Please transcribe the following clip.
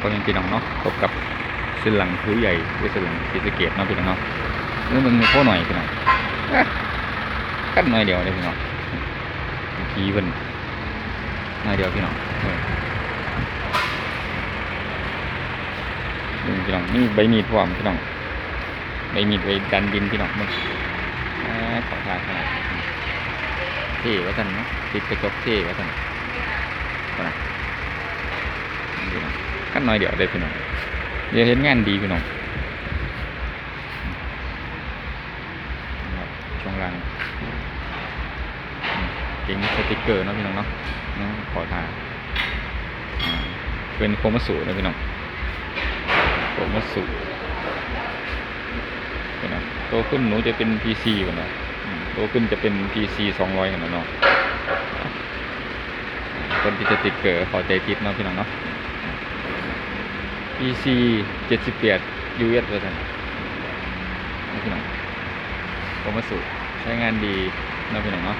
พ่อแม่พี่น้องเนาะพบกับเส้นหลังผู้ใหญ่เส้นหลังศรีสเกดเนาะพี่น้องเนาะนี่มึงโค้หน่อยพี่น้องกันหน่อยเดียวเลยพี่น้องขี่เพิ่นหน่อยเดียวพี่น้องนี่พี่น้องนี่ใบมีดพร้อมพี่น้องใบมีดไว้ดันดินพี่น้องมึงขอทานขนาดเท่ว่าท่านเนาะติดกระจกเท่ว่าท่านว่านะนี่พี่ น้องกันหน่อยเดียวเลยพี่น้องเดี๋ยวเห็นงานดีพี่น้องช่วงล่างอืมเก่งสติกเกอร์เนาะพี่น้องเนาะขอทานเป็นโคมัสสุนะพี่น้องโคมัสสุพี่น้องโตขึ้นหนูจะเป็น PC ก่อนนะอืมโตขึ้นจะเป็น PC 200กันนะเนาะคนที่จะติดเกอร์ขอใจทิปเนาะพี่น้องเนาะ PC 78 US เวอร์ชันนี่พี่น้องโคมัสสุใช้งานดีนะพี่น้องเนาะ